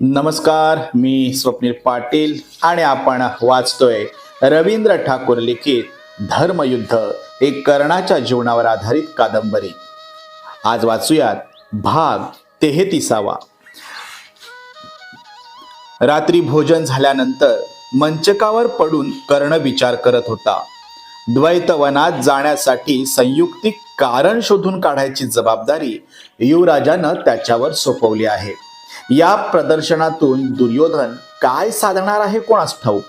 नमस्कार मी स्वप्नील पाटील आणि आपण वाचतोय रवींद्र ठाकूर लिखित धर्मयुद्ध एक कर्णाच्या जीवनावर आधारित कादंबरी. आज वाचूयात भाग तेहतीसावा. रात्री भोजन झाल्यानंतर मंचकावर पडून कर्ण विचार करत होता. द्वैतवनात जाण्यासाठी संयुक्तिक कारण शोधून काढायची जबाबदारी युवराजानं त्याच्यावर सोपवली आहे. या प्रदर्शनातून दुर्योधन काय साधणार आहे कोणास ठाऊक?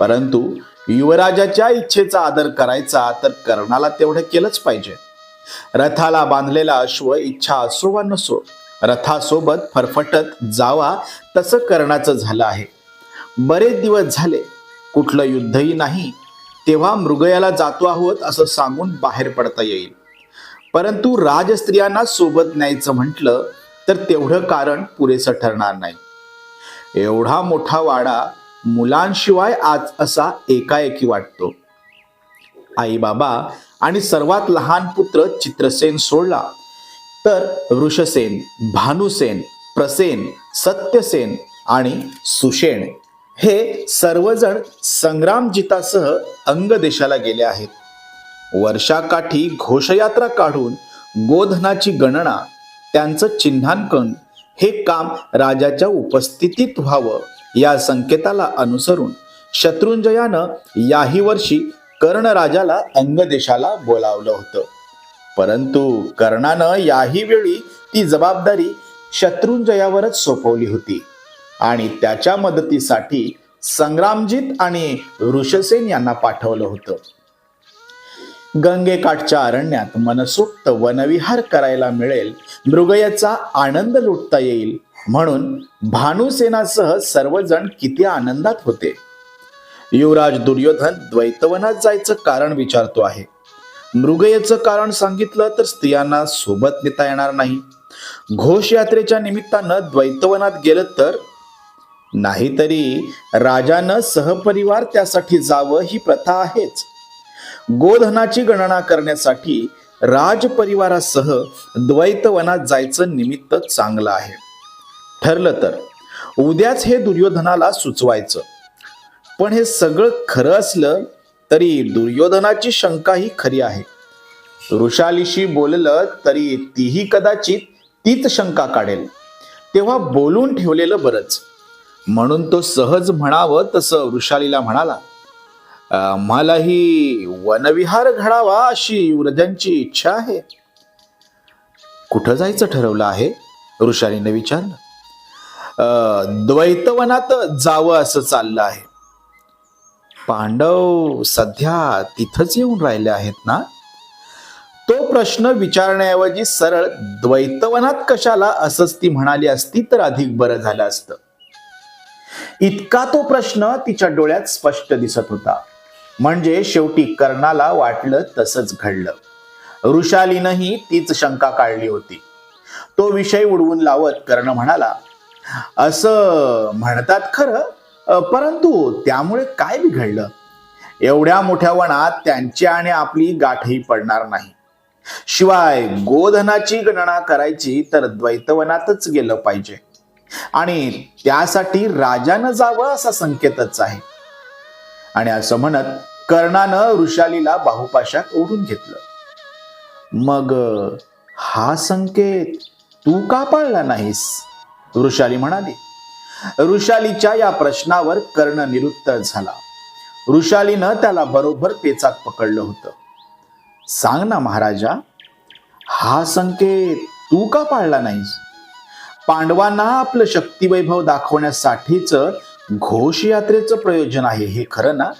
परंतु युवराजाच्या इच्छेचा आदर करायचा तर कर्णाला तेवढं केलंच पाहिजे. रथाला बांधलेला अश्व इच्छा असो वा नसो रथासोबत फरफटत जावा तसं कर्णाचं झालं आहे. बरेच दिवस झाले कुठलं युद्धही नाही तेव्हा मृगयाला जातो आहोत असं सांगून बाहेर पडता येईल. परंतु राजस्त्रियांना सोबत न्यायचं म्हटलं तर तेवढं कारण पुरेसं ठरणार नाही. एवढा मोठा वाडा मुलांशिवाय आज असा एकाएकी वाटतो. आई बाबा आणि सर्वात लहान पुत्र चित्रसेन सोडला तर वृषसेन भानुसेन प्रसेन सत्यसेन आणि सुषेण हे सर्वजण संग्रामजितासह अंग देशाला गेले आहेत. वर्षाकाठी घोषयात्रा काढून गोधनाची गणना त्यांचं चिन्हांकन हे काम राजाच्या उपस्थितीत व्हावं या संकेताला अनुसरून शत्रुंजयानं याही वर्षी कर्णराजाला अंगदेशाला बोलावलं होतं. परंतु कर्णानं याही वेळी ती जबाबदारी शत्रुंजयावरच सोपवली होती आणि त्याच्या मदतीसाठी संग्रामजीत आणि ऋषसेन यांना पाठवलं होतं. गंगेकाठच्या अरण्यात मनसोक्त वनविहार करायला मिळेल मृगयाचा आनंद लुटता येईल. म्हणून भानुसेनासह सर्वजण किती आनंदात होते. युवराज दुर्योधन द्वैतवनात जायचं कारण विचारतो आहे. मृगयेचं कारण सांगितलं तर स्त्रियांना सोबत नेता येणार नाही. घोषयात्रेच्या निमित्तानं द्वैतवनात गेलं तर? नाहीतरी राजानं सहपरिवार त्यासाठी जावं ही प्रथा आहेच. गोधनाची गणना करण्यासाठी राजपरिवारासह द्वैतवनात जायचं निमित्त चांगलं आहे. ठरलं तर उद्याच हे दुर्योधनाला सुचवायचं. पण हे सगळं खरं असलं तरी दुर्योधनाची शंका ही खरी आहे. ऋषालीशी बोललं तरी तीही कदाचित तीच शंका काढेल. तेव्हा बोलून ठेवलेलं बरंच. म्हणून तो सहज म्हणावं तसं वृषालीला म्हणाला "अं, मलाही वनविहार घडावा अशी युवराजांची इच्छा आहे. कुठं जायचं ठरवलं आहे? ऋषालीने विचारलं. "अं, द्वैतवनात जावं असं चाललं आहे. पांडव सध्या तिथंच येऊन राहिले आहेत ना? तो प्रश्न विचारण्याऐवजी सरळ द्वैतवनात कशाला असंच ती म्हणाली असती तर अधिक बरं झालं असतं. इतका तो प्रश्न तिच्या डोळ्यात स्पष्ट दिसत होता. म्हणजे शेवटी कर्णाला वाटलं तसंच घडलं. ऋषालीनंही तीच शंका काढली होती. तो विषय उडवून लावत कर्ण म्हणाला असं म्हणतात खरं परंतु त्यामुळे काय बिघडलं? एवढ्या मोठ्या वनात त्यांची आणि आपली गाठही पडणार नाही. शिवाय गोधनाची गणना करायची तर द्वैतवनातच गेलं पाहिजे. आणि त्यासाठी राजानं जावं असा संकेतच आहे. आणि असं म्हणत कर्णानं ऋषालीला बाहुपाशात ओढून घेतलं. मग हा संकेत तू का पाळला नाहीस? ऋषाली म्हणाली. ऋषालीच्या या प्रश्नावर कर्ण निरुत्तर झाला. ऋषालीनं त्याला बरोबर पेचात पकडलं होतं. सांग ना महाराजा हा संकेत तू का पाळला नाहीस? पांडवांना आपलं शक्तिवैभव दाखवण्यासाठीच घोषयात्रेचं प्रयोजन आहे हे खरं ना?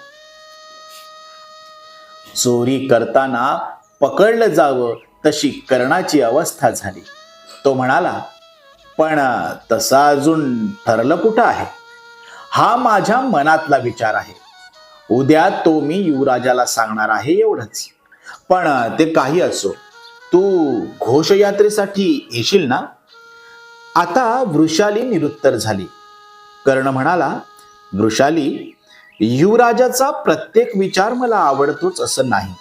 चोरी करताना पकडलं जावं तशी कर्णाची अवस्था झाली. तो म्हणाला पण तसा अजून ठरलं कुठं आहे? हा माझ्या मनातला विचार आहे. उद्या तो मी युवराजाला सांगणार आहे एवढंच. पण ते काही असो. तू घोषयात्रेसाठी येशील ना? आता वृषाली निरुत्तर झाली. कर्ण म्हणाला वृषाली युवराजाचा प्रत्येक विचार मला आवडतोच असं नाही.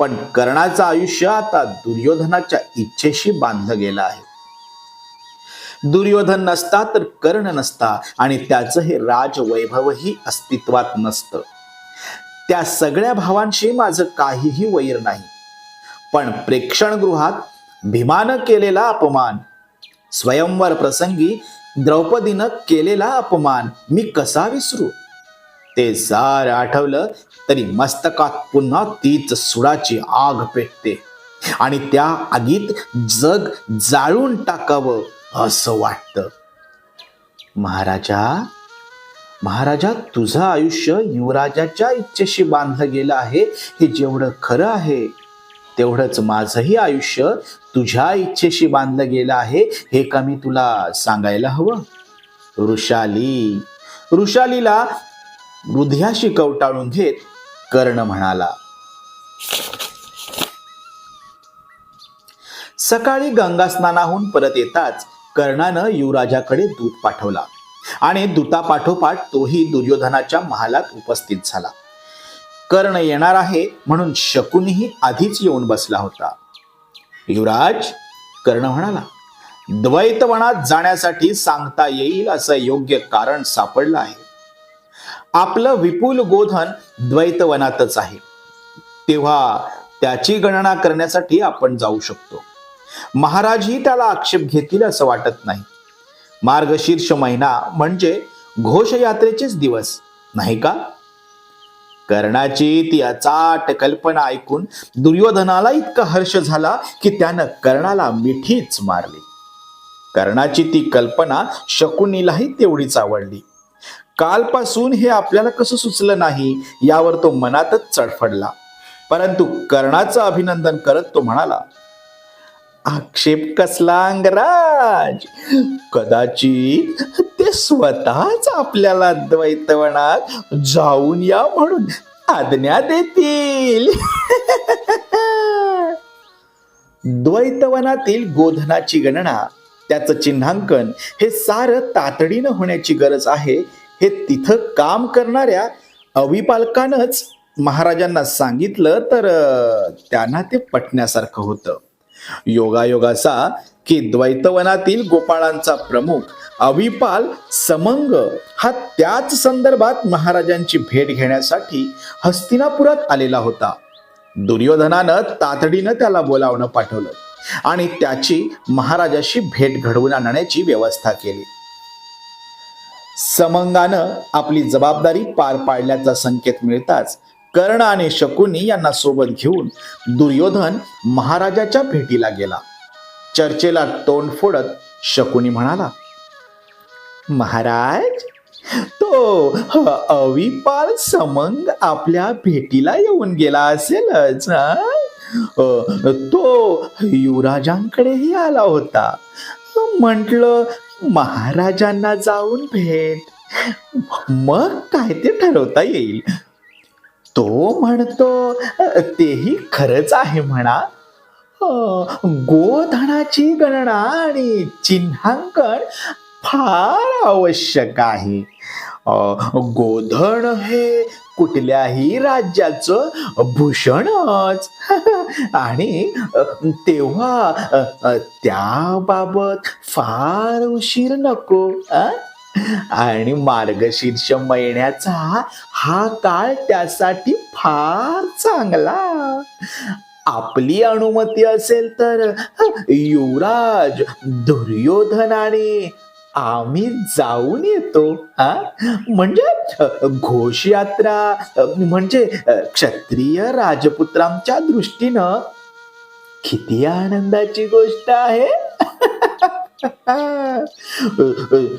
पण कर्णाचं आयुष्य आता दुर्योधनाच्या इच्छेशी बांधलं गेलं आहे. दुर्योधन नसता तर कर्ण नसता आणि त्याचं हे राजवैभवही अस्तित्वात नसतं. त्या सगळ्या भावांशी माझं काहीही वैर नाही. पण प्रेक्षणगृहात भीमानं केलेला अपमान स्वयंवर प्रसंगी द्रौपदीनं केलेला अपमान मी कसा विसरू? ते सार आठवलं तरी मस्तकात पुन्हा तीच सुडाची आग पेटते. आणि त्या आगीत जग जाळून टाकावं असं वाटतं. महाराजा महाराजा तुझं आयुष्य युवराजाच्या इच्छेशी बांधलं गेलं आहे. हे जेवढं खरं आहे तेवढंच माझंही आयुष्य तुझ्या इच्छेशी बांधलं गेलं आहे हे का मी तुला सांगायला हवं? ऋषाली ऋषालीला हृदयाशी कवटाळून घेत कर्ण म्हणाला सकाळी गंगा स्नानाहून परत येताच कर्णानं युवराजाकडे दूत पाठवला आणि दूतापाठोपाठ तोही दुर्योधनाच्या महालात उपस्थित झाला. कर्ण येणार आहे म्हणून शकुनीही आधीच येऊन बसला होता. युवराज कर्ण म्हणाला द्वैतवनात जाण्यासाठी सांगता येईल असं योग्य कारण सापडलं आहे. आपलं विपुल गोधन द्वैतवनातच आहे. तेव्हा त्याची गणना करण्यासाठी आपण जाऊ शकतो. महाराजही त्याला आक्षेप घेतील असं वाटत नाही. मार्गशीर्ष महिना म्हणजे घोषयात्रेचेच दिवस नाही का? कर्णाची ती अचाट कल्पना ऐकून दुर्योधनाला इतका हर्ष झाला की त्यानं कर्णाला मिठीच मारली. कर्णाची ती कल्पना शकुनीलाही तेवढीच आवडली. कालपासून हे आपल्याला कसं सुचलं नाही यावर तो मनातच चडफडला. परंतु कर्णाचं अभिनंदन करत तो म्हणाला आक्षेप कसला अंगराज? कदाचित ते स्वतःच आपल्याला द्वैतवनात जाऊन या म्हणून आज्ञा देतील. द्वैतवनातील गोधनाची गणना त्याचं चिन्हांकन हे सारं तातडीनं होण्याची गरज आहे हे तिथं काम करणाऱ्या अविपालकानंच महाराजांना सांगितलं तर त्यांना ते पटण्यासारखं होतं. योगायोगाचा की द्वैतवनातील गोपाळांचा प्रमुख अविपाल समंग हा त्याच संदर्भात महाराजांची भेट घेण्यासाठी हस्तिनापुरात आलेला होता. दुर्योधनानं तातडीनं त्याला बोलावणं पाठवलं आणि त्याची महाराजाशी भेट घडवून आणण्याची व्यवस्था केली. समंगानं आपली जबाबदारी पार पाडल्याचा संकेत मिळताच कर्ण आणि शकुनी यांना सोबत घेऊन दुर्योधन महाराजाच्या भेटीला गेला. चर्चेला तोंड फोडत शकुनी म्हणाला महाराज? तो अविपाल समंग आपल्या भेटीला येऊन गेला असेलच तो युवराजांकडेही आला होता. म्हंटल महाराजांना जाऊन भेट. मग काय ते ठरवता येईल? तो म्हणतो तेही खरंच आहे म्हणा. गोधनाची गणना आणि चिन्हांकन फार आवश्यक आहे. गोधन हे कुठल्याही राज्याचं भूषणच. आणि तेव्हा त्याबाबत फार उशीर नको आणि मार्गशीर्ष महिन्याचा हा काळ त्यासाठी फार चांगला. आपली अनुमती असेल तर युवराज दुर्योधन आणि आम्ही जाऊन येतो हा? म्हणजे घोषयात्रा म्हणजे क्षत्रिय राजपुत्रांच्या दृष्टीनं किती आनंदाची गोष्ट आहे.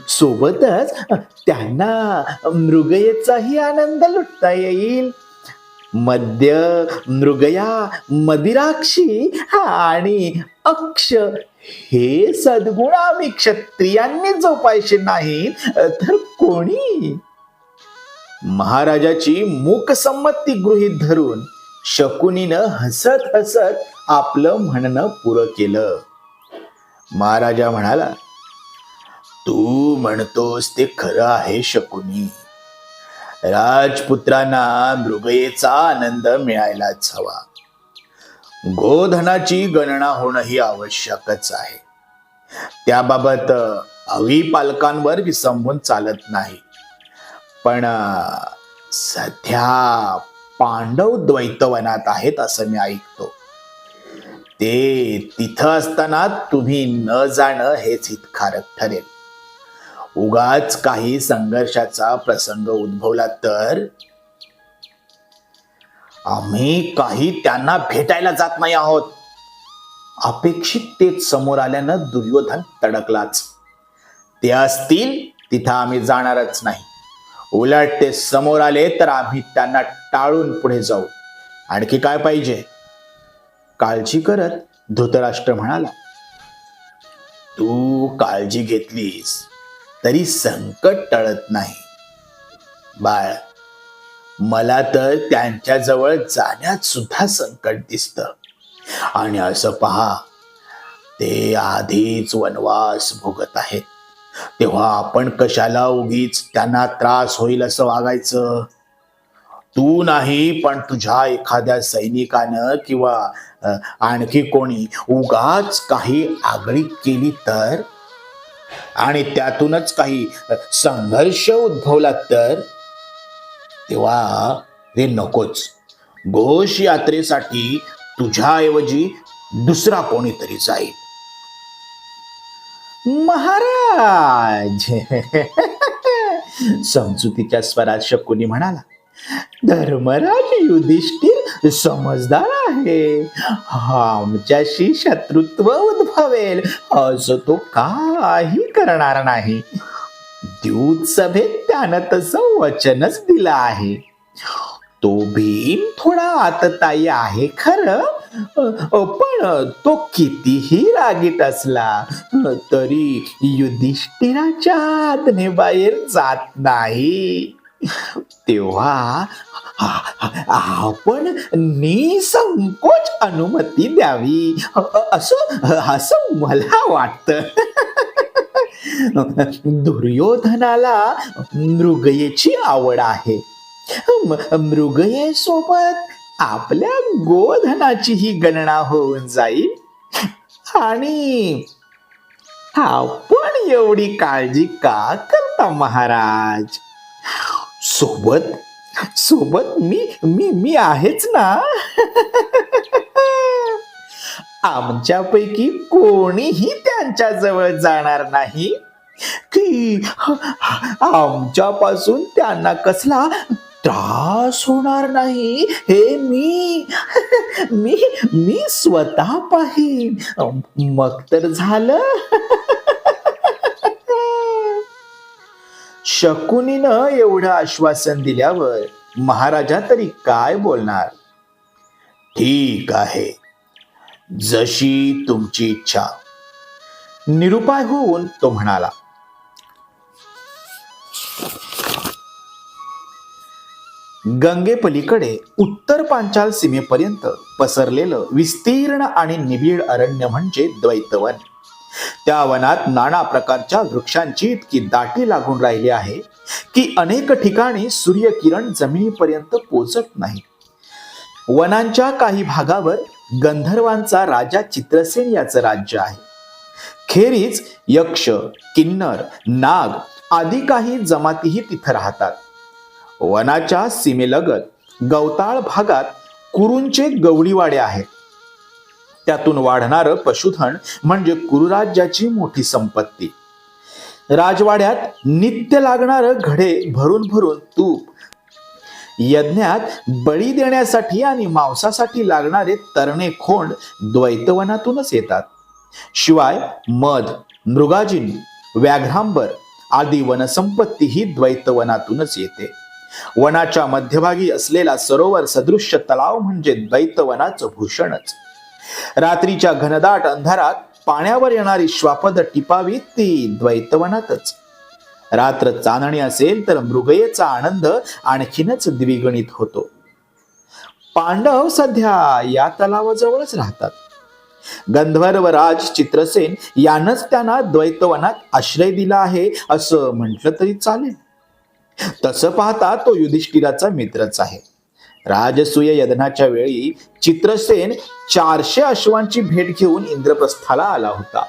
सोबतच त्यांना मृगयेचाही आनंद लुटता येईल. मद्य मृगया मदिराक्षी आणि अक्ष हे सद्गुण आम्ही क्षत्रियांनी जोपायचे नाही तर कोणी? महाराजाची मूकसंमती गृहीत धरून शकुनीनं हसत हसत आपलं म्हणणं पुरं केलं. महाराजा म्हणाला तू म्हणतोस ते खरं आहे शकुनी. राजपुत्रांना मृगयेचा आनंद मिळायलाच हवा. गोधनाची गणना होणं ही आवश्यकच आहे. त्याबाबत अवी पालकांवर विसंबून चालत नाही. पण सध्या पांडव द्वैतवनात आहेत असं मी ऐकतो. ते तिथं असताना तुम्ही न जाणं हेच हितकारक ठरेल. उगाच काही संघर्षाचा प्रसंग उद्भवला तर आम्ही काही त्यांना भेटायला जात नाही आहोत. अपेक्षित तेच समोर आल्यानं दुर्योधन तडकलाच. ते असतील तिथं आम्ही जाणारच नाही. उलट ते समोर आले तर आम्ही त्यांना टाळून पुढे जाऊ. आणखी काय पाहिजे? काळजी करत धृतराष्ट्र म्हणाला तू काळजी घेतलीस तरी संकट टळत नाही. बाळ मला तर त्यांच्याजवळ जाण्यात सुद्धा संकट दिसत. आणि असं पहा ते आधीच वनवास भोगत आहेत. तेव्हा आपण कशाला उगीच त्यांना त्रास होईल असं वागायचं? तू नाही पण तुझ्या एखाद्या सैनिकानं किंवा आणखी कोणी उगाच काही आगळी केली तर? आणि त्यातूनच काही संघर्ष उद्भवला तर? तेव्हा हे नकोच. घोष यात्रेसाठी तुझ्याऐवजी दुसरा कोणीतरी जाईल. महाराज! समजुतीच्या स्वरात शकुनी म्हणाला धर्मराज युधिष्ठिर समजदार आहे. आमच्याशी शत्रुत्व उद्भवेल. असं तो काही करणार नाही. द्यूत सभेत त्यानं तसं वचनच दिलं आहे. तो भीम थोडा आतताई आहे खरं. पण तो कितीही रागीट असला तरी युधिष्ठिराच्या आज्ञेबाहेर जात नाही. तेव्हा आपण निसंकोच अनुमती द्यावी. असं असं मला वाटतं. दुर्योधनाला मृगयेची आवड आहे. मृगयेसोबत आपल्या गोधनाची ही गणना होऊन जाईल. आणि आपण एवढी काळजी का करता महाराज? सोबत सोबत मी मी मी आहेच ना? आमच्यापैकी कोणीही त्यांच्या जवळ जाणार नाही. की आमच्यापासून त्यांना कसला त्रास होणार नाही हे मी मी मी स्वतः पाहिन. मग तर झालं. शकुनीनं एवढं आश्वासन दिल्यावर महाराजा तरी काय बोलणार? ठीक आहे. जशी तुमची इच्छा. निरुपाय होऊन तो म्हणाला गंगेपलीकडे उत्तर पांचाल सीमेपर्यंत पसरलेलं विस्तीर्ण आणि निबिड अरण्य म्हणजे द्वैतवन. त्या वनात नाना प्रकारच्या वृक्षांची इतकी दाटी लागून राहिली आहे की अनेक ठिकाणी सूर्यकिरण जमिनीपर्यंत पोचत नाही. वनांच्या काही भागावर गंधर्वांचा राजा चित्रसेन याचं राज्य आहे. खेरीज यक्ष किन्नर नाग आदी काही जमातीही तिथं राहतात. वनाच्या सीमेलगत गवताळ भागात कुरूंचे गवळीवाडे आहेत. त्यातून वाढणारं पशुधन म्हणजे कुरुराज्याची मोठी संपत्ती. राजवाड्यात नित्य लागणारं घडे भरून भरून तूप यज्ञात बळी देण्यासाठी आणि मांसासाठी लागणारे तरणे खोंड द्वैतवनातूनच येतात. शिवाय मध मृगाजिन व्याघ्रांबर आदी वनसंपत्ती ही द्वैतवनातूनच येते. वनाच्या मध्यभागी असलेला सरोवर सदृश्य तलाव म्हणजे द्वैतवनाचं भूषणच. रात्रीच्या घनदाट अंधारात पाण्यावर येणारी श्वापद टिपावी ती द्वैतवनातच. रात्र चांदणी असेल तर मृगयेचा आनंद आणखीनच द्विगणित होतो. पांडव सध्या या तलावाजवळच राहतात. गंधर्व राज चित्रसेन यानंच त्यांना द्वैतवनात आश्रय दिला आहे असं म्हटलं तरी चालेल. तसं पाहता तो युधिष्ठिराचा मित्रच आहे. राजसूय यज्ञाच्या वेळी चित्रसेन चारशे अश्वांची भेट घेऊन इंद्रप्रस्थाला आला होता.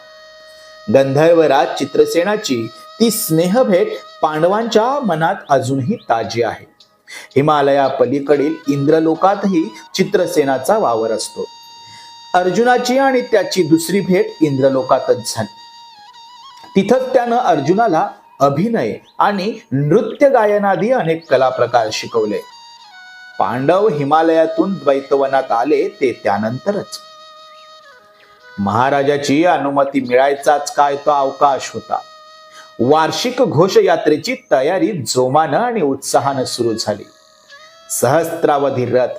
गंधर्वराज चित्रसेनाची ती स्नेहभेट पांडवांच्या मनात अजूनही ताजी आहे. हिमालया पलीकडील इंद्रलोकातही चित्रसेनाचा वावर असतो. अर्जुनाची आणि त्याची दुसरी भेट इंद्रलोकातच झाली. तिथंच त्यानं अर्जुनाला अभिनय आणि नृत्य गायनादी अनेक कला प्रकार शिकवले. पांडव हिमालयातून द्वैतवनात आले ते त्यानंतरच. महाराजाची अनुमती मिळायचाच काय तो अवकाश होता. वार्षिक घोषयात्रेची तयारी जोमानं आणि उत्साहानं सुरू झाली. सहस्त्रावधी रथ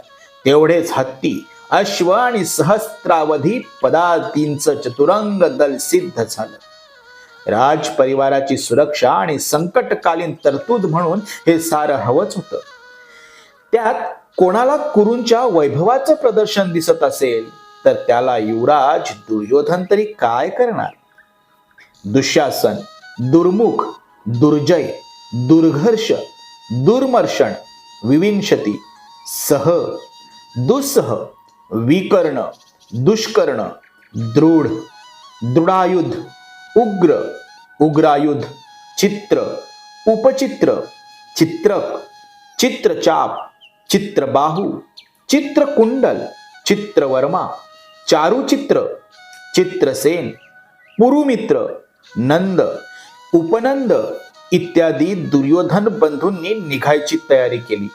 तेवढेच हत्ती अश्व आणि सहस्त्रावधी पदातींचं चतुरंग दल सिद्ध झालं. राज परिवाराची सुरक्षा आणि संकटकालीन तरतूद म्हणून हे सारं हवंच होतं. त्यात कोणाला कुरूंच्या वैभवाचं प्रदर्शन दिसत असेल तर त्याला युवराज दुर्योधन तरी काय करणार? दुःशासन दुर्मुख दुर्जय दुर्घर्ष दुर्मर्षण विविंशती सह दुस्सह विकर्ण दुष्कर्ण दृढ दृढायुध उग्र उग्रायुध चित्र उपचित्र चित्रक चित्रचाप चित्रबाहू चित्रकुंडल चित्रवर्मा चारुचित्र चित्रसेन पुरुमित्र नंद उपनंद इत्यादी दुर्योधन बंधूंनी निघायची तयारी केली.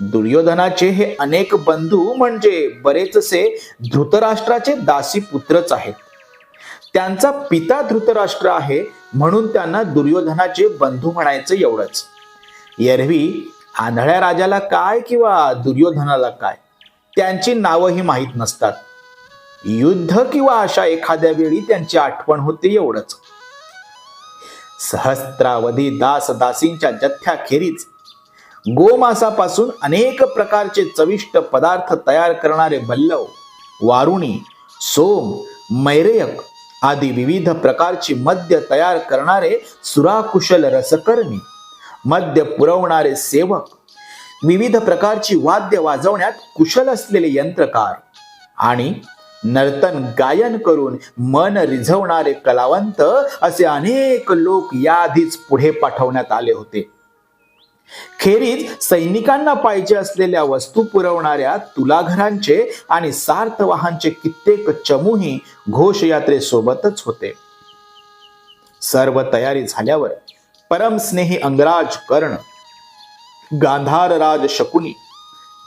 दुर्योधनाचे हे अनेक बंधू म्हणजे बरेचसे धृतराष्ट्राचे दासी पुत्रच आहेत. त्यांचा पिता धृतराष्ट्र आहे म्हणून त्यांना दुर्योधनाचे बंधू म्हणायचं एवढंच. एरवी आंधळ्या राजाला काय किंवा दुर्योधनाला काय? त्यांची नावंही माहीत नसतात. युद्ध किंवा अशा एखाद्या वेळी त्यांची आठवण होते एवढंच. सहस्त्रावधी दास दासींच्या जथ्याखेरीज. गोमासापासून अनेक प्रकारचे चविष्ट पदार्थ तयार करणारे बल्लव वारुणी सोम मैरेयक आदी विविध प्रकारची मद्य तयार करणारे सुराकुशल रसकर्मी मद्य पुरवणारे सेवक विविध प्रकारची वाद्य वाजवण्यात कुशल असलेले यंत्रकार आणि नर्तन गायन करून मन रिझवणारे कलावंत असे अनेक लोक याआधीच पुढे पाठवण्यात आले होते. खेरीज सैनिकांना पाहिजे असलेल्या वस्तू पुरवणाऱ्या तुलाघरांचे आणि सार्थवाहांचे कित्येक चमूही घोषयात्रेसोबतच होते. सर्व तयारी झाल्यावर परमस्नेही अंगराज कर्ण गांधारराज शकुनी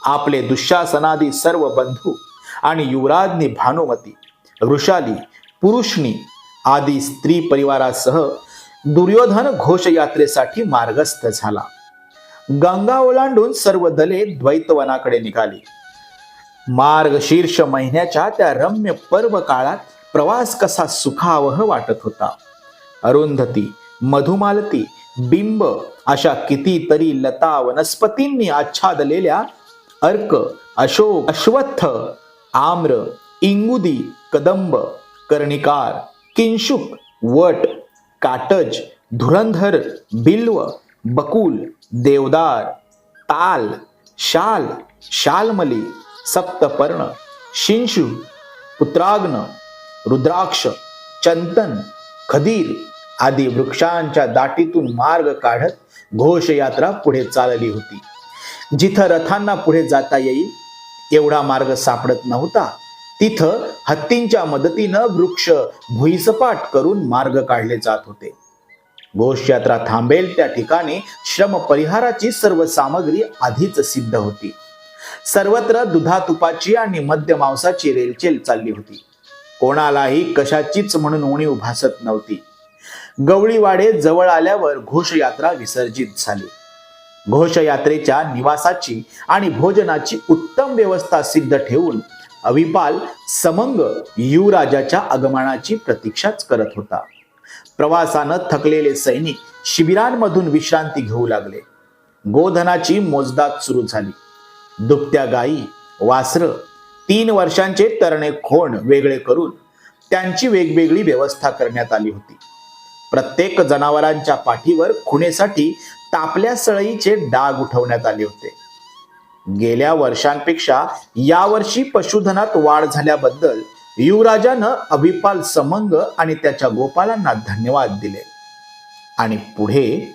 आपले दुःशासनादी सर्व बंधू आणि युवराजनी भानुमती वृषाली पुरुषणी आदी स्त्री परिवारासह दुर्योधन घोषयात्रेसाठी मार्गस्थ झाला. गंगा ओलांडून सर्व दले द्वैतवनाकडे निघाली. मार्गशीर्ष महिन्याच्या त्या रम्य पर्व काळात प्रवास कसा सुखावह वाटत होता. अरुंधती मधुमालती बिंब अशा कितीतरी लता वनस्पतींनी आच्छादलेल्या अर्क अशोक अश्वत्थ आम्र इंगुदी कदंब कर्णिकार किंशुक वट काटज धुरंधर बिल्व बकुल देवदार ताल शाल शालमली सप्तपर्ण शिंशु पुत्राग्न रुद्राक्ष चंतन खदीर आदी वृक्षांच्या दाटीतून मार्ग काढत घोषयात्रा पुढे चालली होती. जिथं रथांना पुढे जाता येईल एवढा मार्ग सापडत नव्हता. तिथं हत्तींच्या मदतीनं वृक्ष भुईसपाट करून मार्ग काढले जात होते. घोषयात्रा थांबेल त्या ठिकाणी श्रम परिहाराची सर्व सामग्री आधीच सिद्ध होती. सर्वत्र दुधा तुपाची आणि मद्य मांसाची रेलचेल चालली होती. कोणालाही कशाचीच म्हणून उणीव भासत नव्हती. गवळीवाडे जवळ आल्यावर घोषयात्रा विसर्जित झाली. घोषयात्रेच्या निवासाची आणि भोजनाची उत्तम व्यवस्था सिद्ध ठेवून अविपाल समंग युवराजाच्या आगमनाची प्रतीक्षाच करत होता. प्रवासानं थकलेले सैनिक शिबिरांमधून विश्रांती घेऊ लागले. गोधनाची मोजदात सुरू झाली. दुपत्या गायी वासर तीन वर्षांचे तरणे खोण वेगळे करून त्यांची वेगवेगळी व्यवस्था करण्यात आली होती. प्रत्येक जनावरांच्या पाठीवर खुणेसाठी तापल्या सळईचे डाग उठवण्यात आले होते. गेल्या वर्षांपेक्षा यावर्षी पशुधनात वाढ झाल्याबद्दल युवराजानं अभिपाल समंग आणि त्याच्या गोपालांना धन्यवाद दिले. आणि पुढे